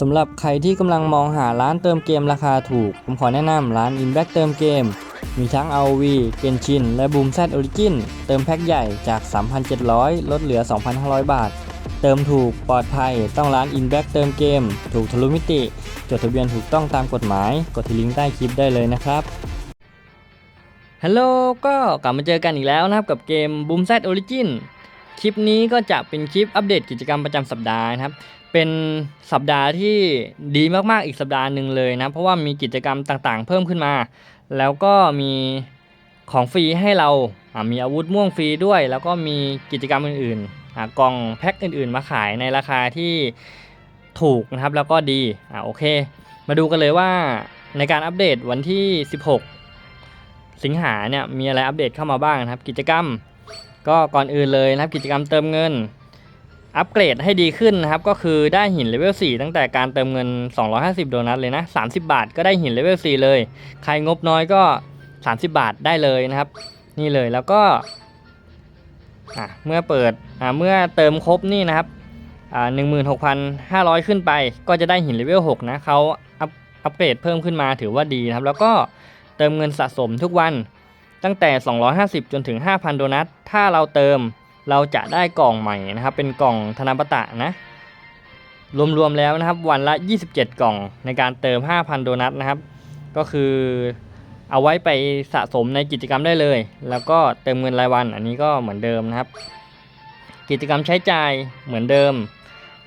สำหรับใครที่กำลังมองหาร้านเติมเกมราคาถูก ผมขอแนะนำร้าน Inback เติมเกม มีทั้ง ROV Genshin และ Boom Z Origin เติมแพ็คใหญ่จาก 3,700 ลดเหลือ 2,500 บาท เติมถูกปลอดภัยต้องร้าน Inback เติมเกม ถูกทะลุมิติ จดทะเบียนถูกต้องตามกฎหมาย กดที่ลิงก์ใต้คลิปได้เลยนะครับฮัลโหลก็กลับมาเจอกันอีกแล้วนะครับกับเกม Boom Z Origin คลิปนี้ก็จะเป็นคลิปอัปเดตกิจกรรมประจำสัปดาห์นะครับ เป็นสัปดาห์ที่ดีมากๆอีกสัปดาห์หนึ่งเลยนะ เพราะว่ามีกิจกรรมต่างๆ เพิ่มขึ้นมา แล้วก็มีของฟรีให้เราอ่ามีอาวุธม่วงฟรีด้วย แล้วก็มีกิจกรรมอื่นๆอ่ากล่องแพ็คอื่นๆ มาขายในราคาที่ถูกนะครับ แล้วก็ดีอ่าโอเค มาดูกันเลยว่าในการอัปเดตวันที่ 16 สิงหาเนี่ยมีอะไรอัปเดตเข้ามาบ้างนะครับ กิจกรรมก็ก่อนอื่นเลยนะครับ กิจกรรมเติมเงิน อัปเกรดให้ดีขึ้นนะครับ ก็คือได้หินเลเวล4ตั้งแต่การเติมเงิน 250 โดนัทเลยนะ 30 บาทก็ได้หินเลเวล4เลย ใครงบน้อยก็ 30 บาทได้เลยนะครับ นี่เลยแล้วก็เมื่อเปิดเมื่อเติมครบนี่นะครับอ่า16,500ขึ้นไป ก็จะได้หินเลเวล6นะเขาอัพอัปเกรดเพิ่มขึ้นมาถือว่าดีนะครับ แล้วก็เติมเงินสะสมทุกวันตั้งแต่ 250 จนถึง 5,000 โดนัท ถ้าเราเติม เราจะได้กล่องใหม่นะครับ เป็นกล่องธนบัตะนะรวมๆแล้วนะครับ วันละ 27 กล่องในการเติม 5,000 โดนัทนะครับ ก็คือเอาไว้ไปสะสมในกิจกรรมได้เลย แล้วก็เติมเงินรายวัน อันนี้ก็เหมือนเดิมนะครับ กิจกรรมใช้จ่ายเหมือนเดิม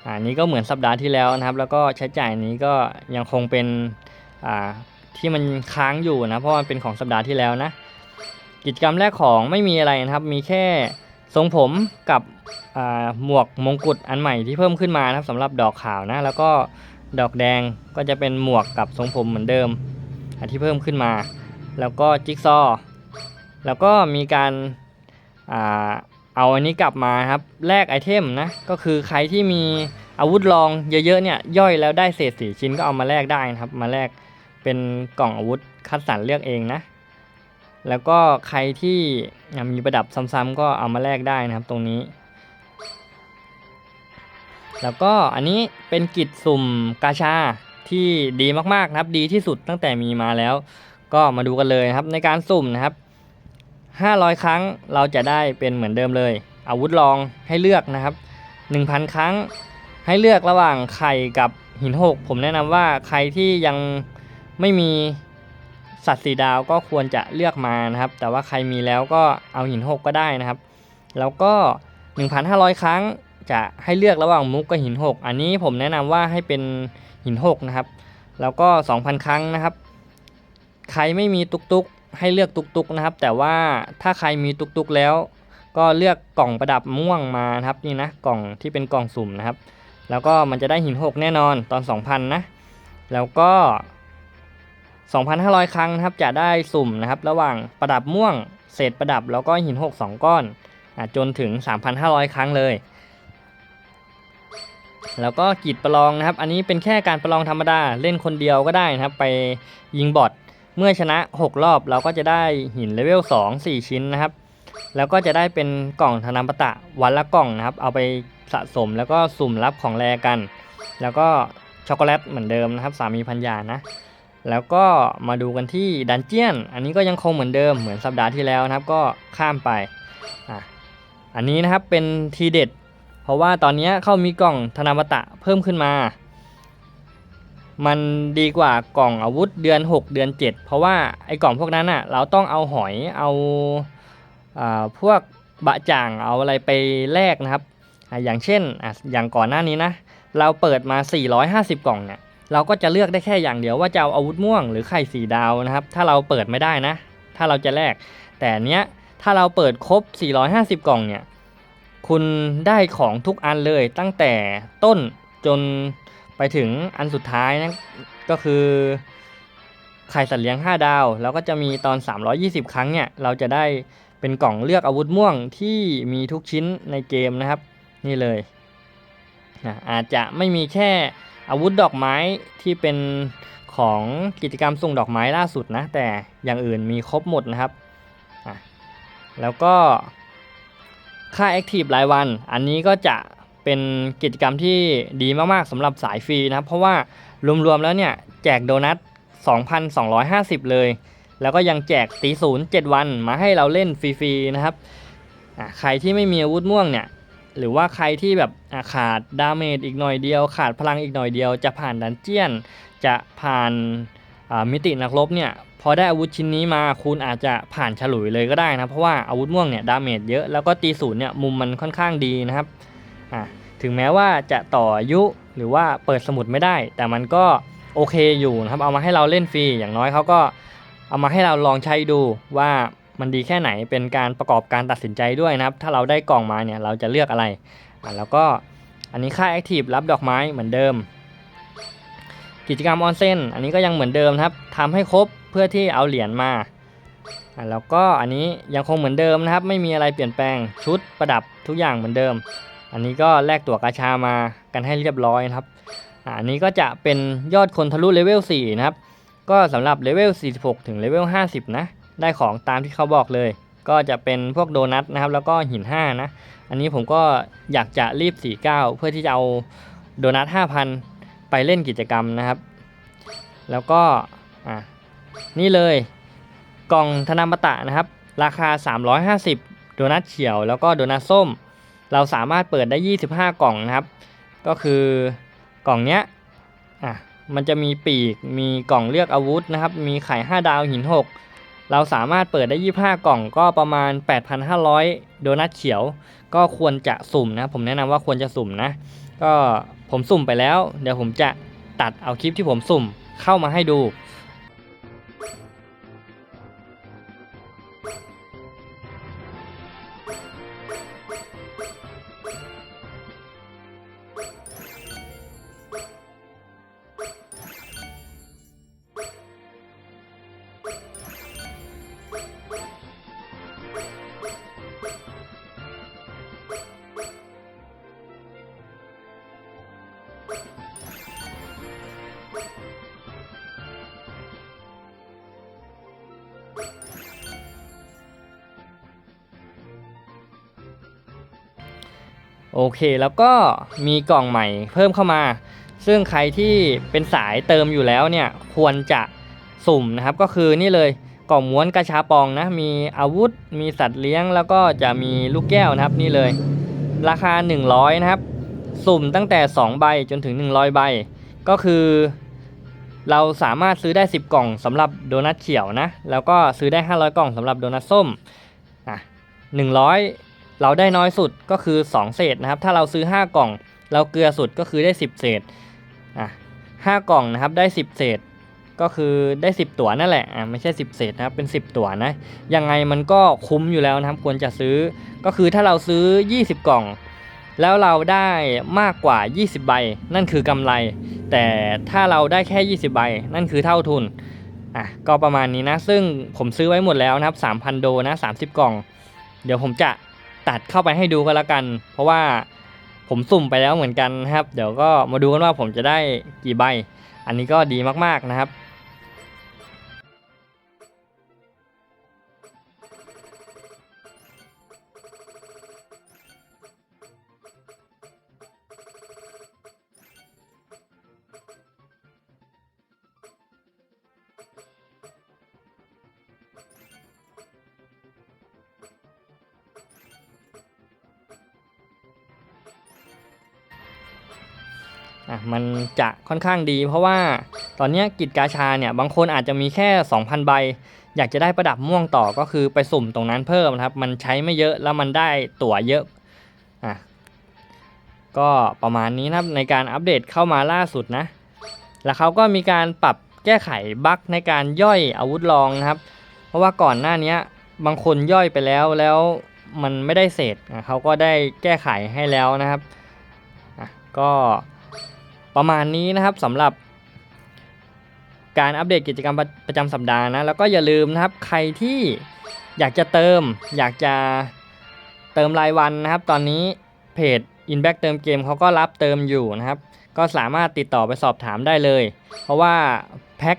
อ่านี้ก็เหมือนสัปดาห์ที่แล้วนะครับ แล้วก็ใช้จ่ายนี้ก็ยังคงเป็นอ่าที่มันค้างอยู่นะเพราะมันเป็นของสัปดาห์ที่แล้วนะ กิจกรรมแรกของไม่มีอะไรนะครับ มีแค่ ทรงผมกับหมวกมงกุฎอันใหม่ที่เพิ่มขึ้นมานะครับสำหรับดอกขาวนะ แล้วก็ดอกแดงก็จะเป็นหมวกกับทรงผมเหมือนเดิมอันที่เพิ่มขึ้นมา แล้วก็จิ๊กซอ แล้วก็มีการอาเอาอันนี้กลับมาครับแลกไอเทมนะก็คือใครที่มีอาวุธรองเยอะๆเนี่ยย่อยแล้วได้เศษสี่ชิ้นก็เอามาแลกได้นะครับ มาแลกเป็นกล่องอาวุธคัดสรรเลือกเองนะ แล้วก็ใครที่มีประดับซ้ำๆก็เอามาแลกได้นะครับตรงนี้ แล้วก็อันนี้เป็นกิจสุ่มกาชาที่ดีมากๆนะครับ ดีที่สุดตั้งแต่มีมาแล้ว ก็มาดูกันเลยนะครับในการสุ่มนะครับ 500 ครั้งเราจะได้เป็นเหมือนเดิมเลย อาวุธรองให้เลือกนะครับ 1,000 ครั้งให้เลือกระหว่างไข่กับหินหกผมแนะนำว่าใครที่ยังไม่มี สัตว์สีดาวก็ควรจะเลือกมานะครับ แต่ว่าใครมีแล้วก็เอาหินหกก็ได้นะครับ แล้วก็ 1,500 ครั้งจะให้เลือกระหว่างมุกกับหินหกอันนี้ผมแนะนำว่าให้เป็นหินหกนะครับ แล้วก็ 2,000 ครั้งนะครับ ใครไม่มีตุกตุกให้เลือกตุกตุกนะครับ แต่ว่าถ้าใครมีตุกตุกแล้ว ก็เลือกกล่องประดับม่วงมานะครับนี่นะกล่องที่เป็นกล่องสุ่มนะครับ แล้วก็มันจะได้หินหกแน่นอนตอน 2,000 นะ แล้วก็ 2,500 ครั้งนะครับจะได้สุ่มนะครับระหว่างประดับม่วง เศษประดับแล้วก็หินหกสองก้อนอจนถึง 3,500 ครั้งเลย แล้วก็กีดประลองนะครับ อันนี้เป็นแค่การประลองธรรมดาเล่นคนเดียวก็ได้นะครับไปยิงบอทเมื่อชนะ 6 รอบเราก็จะได้หินเลเวล2 4 ชิ้นนะครับ แล้วก็จะได้เป็นกล่องธนบัตะวันละกล่องนะครับ เอาไปสะสมแล้วก็สุ่มรับของแรกัน แล้วก็ช็อกโกแลตเหมือนเดิมนะครับ สามีพันยานะ แล้วก็มาดูกันที่ดันเจียน อันนี้ก็ยังคงเหมือนเดิมเหมือนสัปดาห์ที่แล้วนะครับก็ข้ามไปอะอันนี้นะครับเป็นทีเด็ด เพราะว่าตอนนี้เขามีกล่องธนบัตะเพิ่มขึ้นมา มันดีกว่ากล่องอาวุธเดือน 6 เดือน 7 เพราะว่าไอ้กล่องพวกนั้นอะเราต้องเอาหอยเอาอาพวกบะจ่างเอาอะไรไปแลกนะครับออย่างเช่นออย่างก่อนหน้านี้นะเราเปิดมา 450 กล่องเนี่ย เราก็จะเลือกได้แค่อย่างเดียวว่าจะเอาอาวุธม่วงหรือไข่สีดาวนะครับ ถ้าเราเปิดไม่ได้นะ ถ้าเราจะแลกแต่เนี้ยถ้าเราเปิดครบ 450 กล่องเนี่ย คุณได้ของทุกอันเลยตั้งแต่ต้นจนไปถึงอันสุดท้ายนะก็คือไข่สัตว์เลี้ยง 5 ดาว แล้วก็จะมีตอน 320 ครั้งเนี่ย เราจะได้เป็นกล่องเลือกอาวุธม่วงที่มีทุกชิ้นในเกมนะครับ นี่เลยนะอาจจะไม่มีแค่ อาวุธดอกไม้ที่เป็นของกิจกรรมส่งดอกไม้ล่าสุดนะ แต่อย่างอื่นมีครบหมดนะครับ แล้วก็ค่า Active รายวัน อันนี้ก็จะเป็นกิจกรรมที่ดีมากๆสำหรับสายฟรีนะครับ เพราะว่ารวมๆแล้วเนี่ยแจกโดนัท 2,250 เลย แล้วก็ยังแจกตีศูนย์7วันมาให้เราเล่นฟรีๆนะครับใครที่ไม่มีอาวุธม่วงเนี่ย หรือว่าใครที่แบบขาดดาเมจอีกหน่อยเดียว ขาดพลังอีกหน่อยเดียว จะผ่านดันเจียน จะผ่านามิตินักรบเนี่ยพอได้อาวุธชิ้นนี้มาคุณอาจจะผ่านฉลุยเลยก็ได้นะ เพราะว่าอาวุธม่วงเนี่ยดาเมจเยอะแล้วก็ตีศูนย์เนี่ยมุมมันค่อนข้างดีนะครับอะถึงแม้ว่าจะต่ออายุหรือว่าเปิดสมุดไม่ได้ แต่มันก็โอเคอยู่นะครับ เอามาให้เราเล่นฟรีอย่างน้อยเขาก็เอามาให้เราลองใช้ดูว่า มันดีแค่ไหนเป็นการประกอบการตัดสินใจด้วยนะครับ ถ้าเราได้กล่องมาเนี่ยเราจะเลือกอะไรอะแล้วก็อันนี้ค่าแอคทีฟรับดอกไม้เหมือนเดิม กิจกรรมออนเซนอันนี้ก็ยังเหมือนเดิมครับทำให้ครบเพื่อที่เอาเหรียญมาอะแล้วก็อันนี้ยังคงเหมือนเดิมนะครับ ไม่มีอะไรเปลี่ยนแปลงชุดประดับทุกอย่างเหมือนเดิม อันนี้ก็แลกตั๋วกาชามากันให้เรียบร้อยนะครับอันนี้ก็จะเป็นยอดคนทะลุเลเวล4นะครับ ก็สำหรับเลเวล46 ถึงเลเวล50 นะ ได้ของตามที่เขาบอกเลย ก็จะเป็นพวกโดนัทนะครับ แล้วก็หิน5นะ อันนี้ผมก็อยากจะรีบ 49 เพื่อที่จะเอาโดนัท5,000 ไปเล่นกิจกรรมนะครับ แล้วก็อะนี่เลยกล่องธนามตะนะครับ ราคา 350 โดนัทเขียวแล้วก็โดนัทส้ม เราสามารถเปิดได้ 25 กล่องนะครับ ก็คือกล่องเนี้ยอะมันจะมีปีก มีกล่องเลือกอาวุธนะครับ มีไข่ 5 ดาวหิน 6 เราสามารถเปิดได้ 25 กล่องก็ประมาณ 8,500 โดนัทเขียว ก็ควรจะสุ่มนะ ผมแนะนำว่าควรจะสุ่มนะ ก็ผมสุ่มไปแล้ว เดี๋ยวผมจะตัดเอาคลิปที่ผมสุ่มเข้ามาให้ดู เค แล้วก็มีกล่องใหม่เพิ่มเข้ามา ซึ่งใครที่เป็นสายเติมอยู่แล้วเนี่ยควรจะสุ่มนะครับ ก็คือนี่เลยกล่องม้วนกระชาปองนะมีอาวุธมีสัตว์เลี้ยง แล้วก็จะมีลูกแก้วนะครับนี่เลย ราคา 100 นะครับ สุ่มตั้งแต่ 2 ใบจนถึง 100 ใบ ก็คือ เราสามารถซื้อได้ 10 กล่องสำหรับโดนัทเขียวนะแล้วก็ซื้อได้ 500 กล่องสำหรับโดนัทส้มอะ100 เราได้น้อยสุดก็คือ 2 เศษนะครับ ถ้าเราซื้อ 5 กล่อง เราเกลือสุดก็คือได้ 10 เศษอะ5กล่องนะครับได้ 10 เศษก็คือได้ 10 ตั๋วนั่นแหละอะไม่ใช่ 10 เศษนะครับเป็น 10 ตั๋วนะยังไงมันก็คุ้มอยู่แล้วนะครับ ควรจะซื้อก็คือถ้าเราซื้อ 20 กล่อง แล้วเราได้มากกว่า 20 ใบ นั่นคือกำไร แต่ถ้าเราได้แค่ 20 ใบ นั่นคือเท่าทุนอะก็ประมาณนี้นะ ซึ่งผมซื้อไว้หมดแล้วนะครับ3,000 โดนะ30 กล่อง เดี๋ยวผมจะ ตัดเข้าไปให้ดูก็แล้วกัน เพราะว่าผมสุ่มไปแล้วเหมือนกันนะครับ เดี๋ยวก็มาดูกันว่าผมจะได้กี่ใบ อันนี้ก็ดีมากๆนะครับ อะมันจะค่อนข้างดี เพราะว่าตอนนี้กิจกาชาเนี่ยบางคนอาจจะมีแค่ 2,000 ใบ อยากจะได้ประดับม่วงต่อก็คือไปสุ่มตรงนั้นเพิ่มนะครับ มันใช้ไม่เยอะแล้วมันได้ตั๋วเยอะอะก็ประมาณนี้นะครับในการอัปเดตเข้ามาล่าสุดนะ แล้วเขาก็มีการปรับแก้ไขบั๊กในการย่อยอาวุธรองนะครับ เพราะว่าก่อนหน้านี้บางคนย่อยไปแล้วแล้วมันไม่ได้เศษเขาก็ได้แก้ไขให้แล้วนะครับอะก็ ประมาณนี้นะครับสำหรับ การอัปเดตกิจกรรมประประจำสัปดาห์นะแล้วก็อย่าลืมนะครับใครที่อยากจะเติม อยากจะเติมรายวันนะครับ ตอนนี้เพจ Inback เติมเกมเขาก็รับเติมอยู่นะครับ ก็สามารถติดต่อไปสอบถามได้เลย เพราะว่าแพ็ค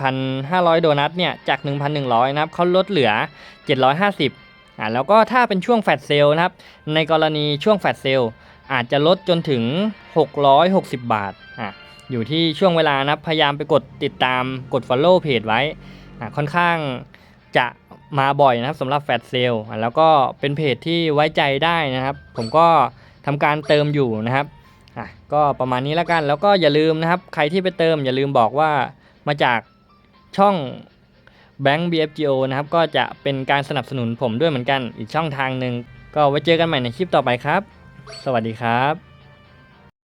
7,500 โดนัทเนี่ยจาก 1,100 นะครับเขาลดเหลือ 750อ่าแล้วก็ถ้าเป็นช่วงแฟลชเซลนะครับ ในกรณีช่วงแฟลชเซล อาจจะลดจนถึง 660 บาทอะอยู่ที่ช่วงเวลานะครับพยายามไปกดติดตามกด Follow เพจไว้อะค่อนข้างจะมาบ่อยนะครับสำหรับแฟดเซลแล้วก็เป็นเพจที่ไว้ใจได้นะครับ ผมก็ทำการเติมอยู่นะครับอะก็ประมาณนี้แล้วกันแล้วก็อย่าลืมนะครับ ใครที่ไปเติมอย่าลืมบอกว่ามาจากช่อง Bank BFGO นะครับ ก็จะเป็นการสนับสนุนผมด้วยเหมือนกันอีกช่องทางหนึ่งก็ไว้เจอกันใหม่ในคลิปต่อไปครับ สวัสดีครับ